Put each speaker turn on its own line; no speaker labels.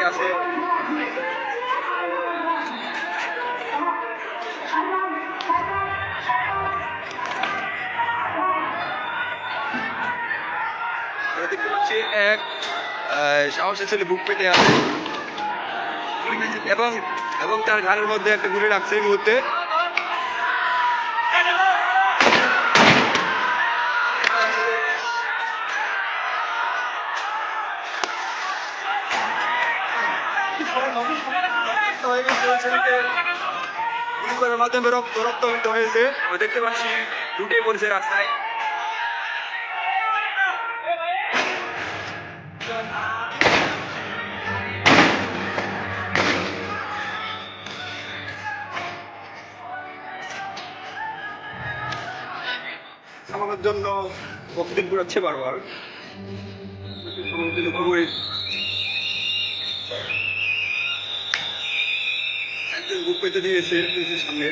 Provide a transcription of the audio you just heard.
পেটে আছে। দেখতে পাচ্ছি এক সাহসী ছেলে বুক পেটে আছে এবং এবং তার ঘাড়ের মধ্যে একটা ঘুরে রাখছে এই মুহূর্তে। করার মাধ্যমে রক্ত হয়েছে ও দেখতে পাচ্ছি লুটে পড়েছে রাস্তায় থামানোর জন্য অক্সিজেন ঘুরাচ্ছে বারবার। সমুদ্রের বুক পেতে দিয়েছে সামনে।